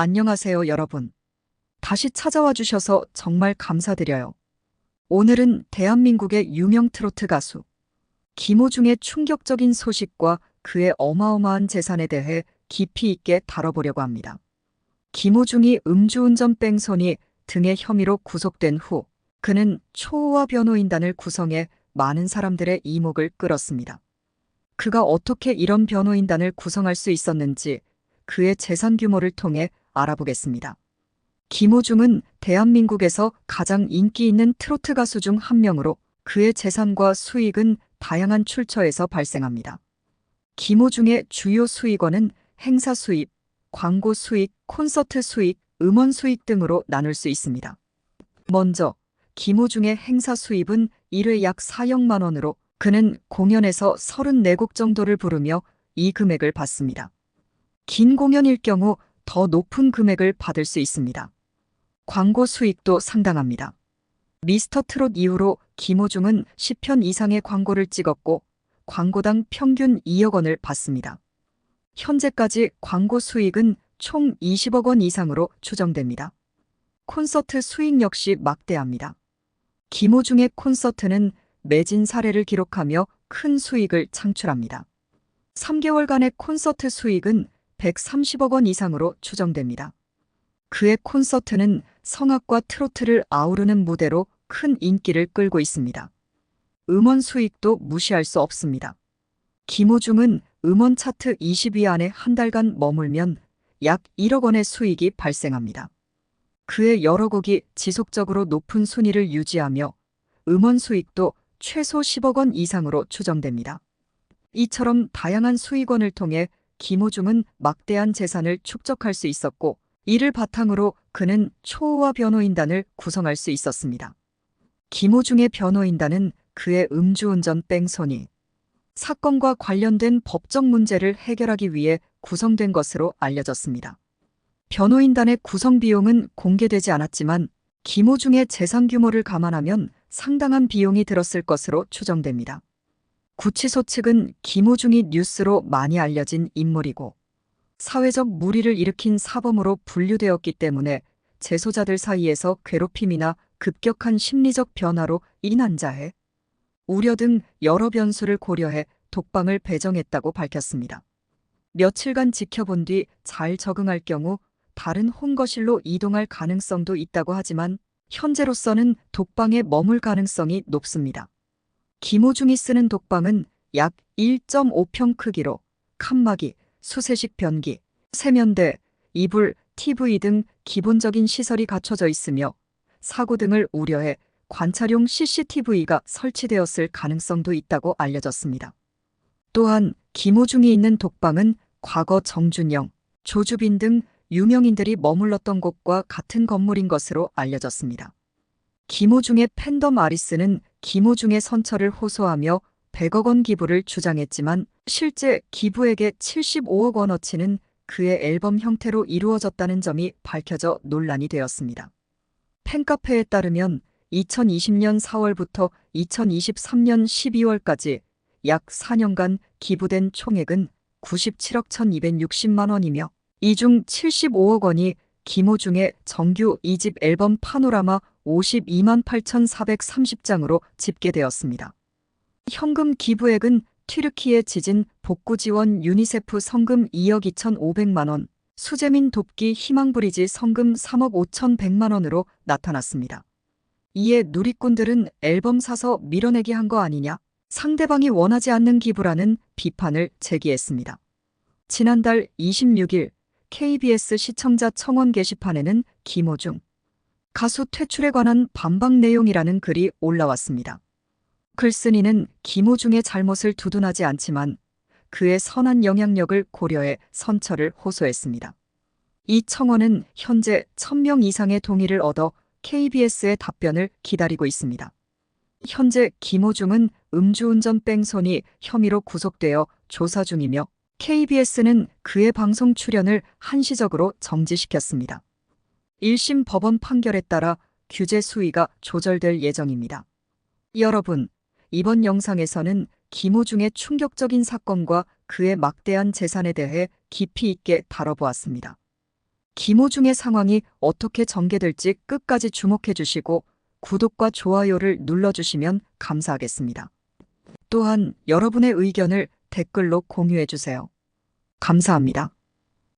안녕하세요, 여러분. 다시 찾아와 주셔서 정말 감사드려요. 오늘은 대한민국의 유명 트로트 가수 김호중의 충격적인 소식과 그의 어마어마한 재산에 대해 깊이 있게 다뤄보려고 합니다. 김호중이 음주운전 뺑소니 등의 혐의로 구속된 후 그는 초호화 변호인단을 구성해 많은 사람들의 이목을 끌었습니다. 그가 어떻게 이런 변호인단을 구성할 수 있었는지 그의 재산 규모를 통해 알아보겠습니다. 김호중은 대한민국에서 가장 인기 있는 트로트 가수 중 한 명으로 그의 재산과 수익은 다양한 출처에서 발생합니다. 김호중의 주요 수익원은 행사 수입, 광고 수익, 콘서트 수익, 음원 수익 등으로 나눌 수 있습니다. 먼저 김호중의 행사 수입은 1회 약 4억만 원으로 그는 공연에서 34곡 정도를 부르며 이 금액을 받습니다. 긴 공연일 경우 더 높은 금액을 받을 수 있습니다. 광고 수익도 상당합니다. 미스터 트롯 이후로 김호중은 10편 이상의 광고를 찍었고 광고당 평균 2억 원을 받습니다. 현재까지 광고 수익은 총 20억 원 이상으로 추정됩니다. 콘서트 수익 역시 막대합니다. 김호중의 콘서트는 매진 사례를 기록하며 큰 수익을 창출합니다. 3개월간의 콘서트 수익은 130억 원 이상으로 추정됩니다. 그의 콘서트는 성악과 트로트를 아우르는 무대로 큰 인기를 끌고 있습니다. 음원 수익도 무시할 수 없습니다. 김호중은 음원 차트 20위 안에 한 달간 머물면 약 1억 원의 수익이 발생합니다. 그의 여러 곡이 지속적으로 높은 순위를 유지하며 음원 수익도 최소 10억 원 이상으로 추정됩니다. 이처럼 다양한 수익원을 통해 김호중은 막대한 재산을 축적할 수 있었고 이를 바탕으로 그는 초호화 변호인단을 구성할 수 있었습니다. 김호중의 변호인단은 그의 음주운전 뺑소니 사건과 관련된 법적 문제를 해결하기 위해 구성된 것으로 알려졌습니다. 변호인단의 구성 비용은 공개되지 않았지만 김호중의 재산 규모를 감안하면 상당한 비용이 들었을 것으로 추정됩니다. 구치소 측은 김호중이 뉴스로 많이 알려진 인물이고 사회적 무리를 일으킨 사범으로 분류되었기 때문에 재소자들 사이에서 괴롭힘이나 급격한 심리적 변화로 인한자해 우려 등 여러 변수를 고려해 독방을 배정했다고 밝혔습니다. 며칠간 지켜본 뒤 잘 적응할 경우 다른 혼거실로 이동할 가능성도 있다고 하지만 현재로서는 독방에 머물 가능성이 높습니다. 김호중이 쓰는 독방은 약 1.5평 크기로 칸막이, 수세식 변기, 세면대, 이불, TV 등 기본적인 시설이 갖춰져 있으며 사고 등을 우려해 관찰용 CCTV가 설치되었을 가능성도 있다고 알려졌습니다. 또한 김호중이 있는 독방은 과거 정준영, 조주빈 등 유명인들이 머물렀던 곳과 같은 건물인 것으로 알려졌습니다. 김호중의 팬덤 아리스는 김호중의 선처를 호소하며 100억 원 기부를 주장했지만 실제 기부액의 75억 원어치는 그의 앨범 형태로 이루어졌다는 점이 밝혀져 논란이 되었습니다. 팬카페에 따르면 2020년 4월부터 2023년 12월까지 약 4년간 기부된 총액은 97억 1260만 원이며 이 중 75억 원이 김호중의 정규 2집 앨범 파노라마 52만 8,430장으로 집계되었습니다. 현금 기부액은 튀르키예 지진 복구 지원 유니세프 성금 2억 2,500만 원, 수재민 돕기 희망브리지 성금 3억 5,100만 원으로 나타났습니다. 이에 누리꾼들은 앨범 사서 밀어내기 한 거 아니냐, 상대방이 원하지 않는 기부라는 비판을 제기했습니다. 지난달 26일 KBS 시청자 청원 게시판에는 김호중 가수 퇴출에 관한 반박 내용이라는 글이 올라왔습니다. 글쓴이는 김호중의 잘못을 두둔하지 않지만 그의 선한 영향력을 고려해 선처를 호소했습니다. 이 청원은 현재 1000명 이상의 동의를 얻어 KBS의 답변을 기다리고 있습니다. 현재 김호중은 음주운전 뺑소니 혐의로 구속되어 조사 중이며 KBS는 그의 방송 출연을 한시적으로 정지시켰습니다. 1심 법원 판결에 따라 규제 수위가 조절될 예정입니다. 여러분, 이번 영상에서는 김호중의 충격적인 사건과 그의 막대한 재산에 대해 깊이 있게 다뤄보았습니다. 김호중의 상황이 어떻게 전개될지 끝까지 주목해 주시고 구독과 좋아요를 눌러주시면 감사하겠습니다. 또한 여러분의 의견을 댓글로 공유해 주세요. 감사합니다.